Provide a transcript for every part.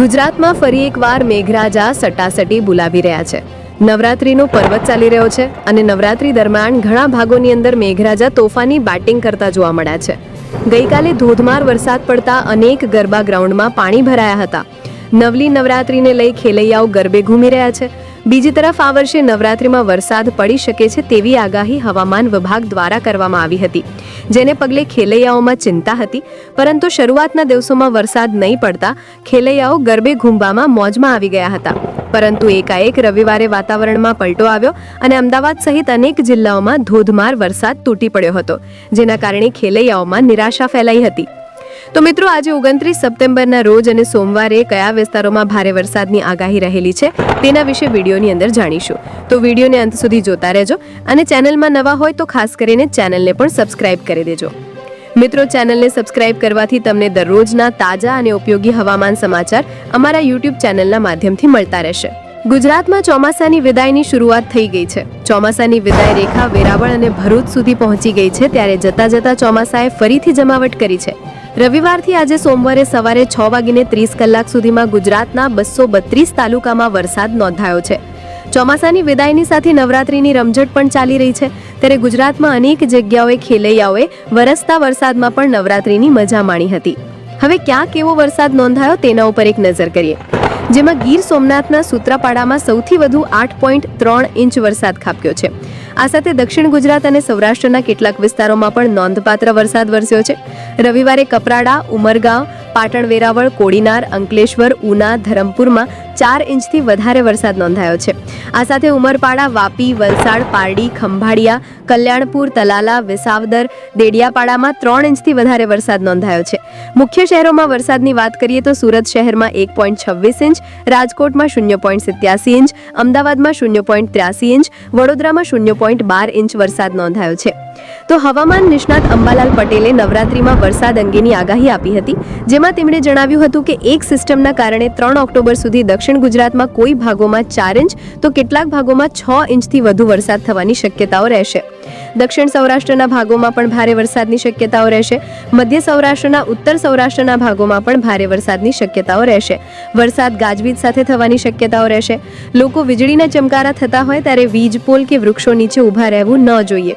ગુજરાતમાં ફરી એકવાર મેઘરાજા સટાસટી બોલાવી રહ્યા છે. નવરાત્રીનો પર્વત ચાલી રહ્યો છે અને નવરાત્રી દરમિયાન ઘણા ભાગોની અંદર મેઘરાજા તોફાની બેટિંગ કરતા જોવા મળ્યા છે. ગઈકાલે ધોધમાર વરસાદ પડતા અનેક ગરબા ગ્રાઉન્ડમાં પાણી ભરાયા હતા. નવલી નવરાત્રીને લઈ ખેલૈયાઓ ગરબે ઘૂમી રહ્યા છે. બીજી તરફ આ વર્ષે નવરાત્રીમાં વરસાદ પડી શકે છે તેવી આગાહી હવામાન વિભાગ દ્વારા કરવામાં આવી હતી. જેને પગલે ખેલૈયાઓમાં ચિંતા હતી. પરંતુ શરૂઆતના દિવસોમાં વરસાદ નહીં પડતા ખેલૈયાઓ ગરબે ઘૂમવામાં મોજમાં આવી ગયા હતા. પરંતુ એકાએક રવિવારે વાતાવરણમાં પલટો આવ્યો અને અમદાવાદ સહિત અનેક જિલ્લાઓમાં ધોધમાર વરસાદ તૂટી પડ્યો હતો, જેના કારણે ખેલૈયાઓમાં નિરાશા ફેલાઈ હતી. તો મિત્રો, આજે ઓગણત્રીસ સપ્ટેમ્બરના રોજ અને સોમવારે કયા વિસ્તારોમાં ભારે વરસાદની આગાહી રહેલી છે તેના વિશે વિડીયોની અંદર જાણીશું. તો વિડીયોને અંત સુધી જોતા રહેજો અને ચેનલમાં નવા હોય તો ખાસ કરીને ચેનલને પણ સબસ્ક્રાઇબ કરી દેજો. મિત્રો, ચેનલને સબસ્ક્રાઇબ કરવાથી તમને દરરોજના તાજા અને ઉપયોગી હવામાન સમાચાર અમારા યુટ્યુબ ચેનલના માધ્યમથી મળતા રહેશે. ગુજરાતમાં ચોમાસાની વિદાયની શરૂઆત થઈ ગઈ છે. ચોમાસાની વિદાય રેખા વેરાવળ અને ભરૂચ સુધી પહોંચી ગઈ છે, ત્યારે જતા જતા ચોમાસાએ ફરીથી જમાવટ કરી છે. રવિવારથી આજે સોમવારે સવારે છ વાગીને ત્રીસ કલાક સુધીમાં ગુજરાતના બસો બત્રીસ તાલુકામાં વરસાદ નોંધાયો છે. ચોમાસાની વિદાયની સાથે નવરાત્રીની રમઝટ પણ ચાલી રહી છે. ત્યારે ગુજરાતમાં અનેક જગ્યાઓએ ખેલૈયાઓએ વરસતા વરસાદમાં પણ નવરાત્રીની મજા માણી હતી. હવે ક્યાં કેવો વરસાદ નોંધાયો તેના ઉપર એક નજર કરીએ. જેમાં ગીર સોમનાથના સૂત્રાપાડામાં સૌથી વધુ આઠ પોઈન્ટ ત્રણ ઇંચ વરસાદ ખાબક્યો છે. આ સાથે દક્ષિણ ગુજરાત અને સૌરાષ્ટ્રના કેટલાક વિસ્તારોમાં પણ નોંધપાત્ર વરસાદ વરસ્યો છે. રવિવારે કપરાડા, ઉમરગાંવ પાટણ વેરાવળ કોડીનાર, અંકલેશ્વર, ઉના, ધરમપુરમાં ચાર ઇંચથી વધારે વરસાદ નોંધાયો છે. આ સાથે ઉમરપાડા, વાપી, વલસાડ, પારડી, ખંભાળિયા, કલ્યાણપુર, તલાલા, વિસાવદર, દેડિયાપાડામાં ત્રણ ઇંચથી વધારે વરસાદ નોંધાયો છે. મુખ્ય શહેરોમાં વરસાદની વાત કરીએ તો સુરત શહેરમાં એક પોઈન્ટ છવ્વીસ ઇંચ, રાજકોટમાં શૂન્ય પોઈન્ટ સિત્યાસી ઇંચ, અમદાવાદમાં શૂન્ય પોઈન્ટ ત્ર્યાસી ઇંચ, વડોદરામાં શૂન્ય પોઈન્ટ બાર ઇંચ વરસાદ નોંધાયો છે. તો હવામાન નિષ્ણાત અંબાલાલ પટેલે નવરાત્રીમાં વરસાદ અંગેની આગાહી આપી હતી, જેમાં તેમણે જણાવ્યું હતું કે એક સિસ્ટમના કારણે ત્રણ ઓક્ટોબર સુધી દક્ષિણ ગુજરાતમાં કોઈ ભાગોમાં ચાર ઇંચ, તો કેટલાક ભાગોમાં છ ઇંચથી વધુ વરસાદ થવાની શક્યતાઓ રહેશે. દક્ષિણ સૌરાષ્ટ્રના ભાગોમાં પણ ભારે વરસાદની શક્યતાઓ રહેશે. મધ્ય સૌરાષ્ટ્રના ઉત્તર સૌરાષ્ટ્રના ભાગોમાં પણ ભારે વરસાદની શક્યતાઓ રહેશે. વરસાદ ગાજવીજ સાથે થવાની શક્યતાઓ રહેશે. લોકો વીજળીના ચમકારા થતા હોય ત્યારે વીજ પોલ કે વૃક્ષો નીચે ઊભા રહેવું ન જોઈએ.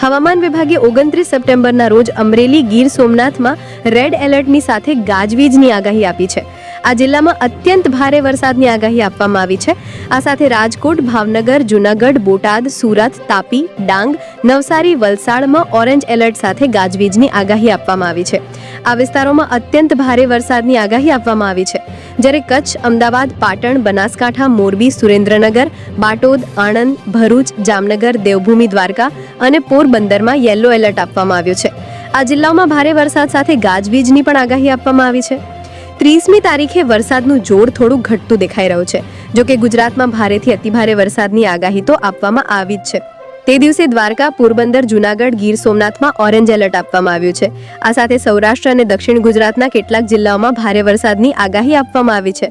હવામાન વિભાગે ઓગણત્રીસ સપ્ટેમ્બરના રોજ અમરેલી ગીર સોમનાથમાં રેડ એલર્ટની સાથે ગાજવીજની આગાહી આપી છે. આ જિલ્લામાં અત્યંત ભારે વરસાદની આગાહી આપવામાં આવી છે. આ સાથે રાજકોટ, ભાવનગર, જુનાગઢ, બોટાદ, સુરત, તાપી, ડાંગ, નવસારી, વલસાડમાં ઓરેન્જ એલર્ટ સાથે ગાજવીજની આગાહી આપવામાં આવી છે. આ વિસ્તારોમાં અત્યંત ભારે વરસાદની આગાહી આપવામાં આવી છે. જ્યારે કચ્છ, અમદાવાદ, પાટણ, બનાસકાંઠા, મોરબી, સુરેન્દ્રનગર, બાટોદ, આણંદ, ભરૂચ, જામનગર, દેવભૂમિ, દ્વારકા અને પોરબંદરમાં યલો એલર્ટ આપવામાં આવ્યો છે. આ જિલ્લાઓમાં ભારે વરસાદ સાથે ગાજવીજની પણ આગાહી આપવામાં આવી છે. ત્રીસમી તારીખે વરસાદનું જોર થોડું ઘટતું દેખાઈ રહ્યું છે, જો કે ગુજરાતમાં ભારેથી અતિભારે વરસાદની આગાહી તો આપવામાં આવી જ છે. તે દિવસે દ્વારકા, પોરબંદર, જુનાગઢ, ગીર સોમનાથમાં ઓરેન્જ એલર્ટ આપવામાં આવ્યું છે. આ સાથે સૌરાષ્ટ્ર અને દક્ષિણ ગુજરાતના કેટલાક જિલ્લાઓમાં ભારે વરસાદની આગાહી આપવામાં આવી છે.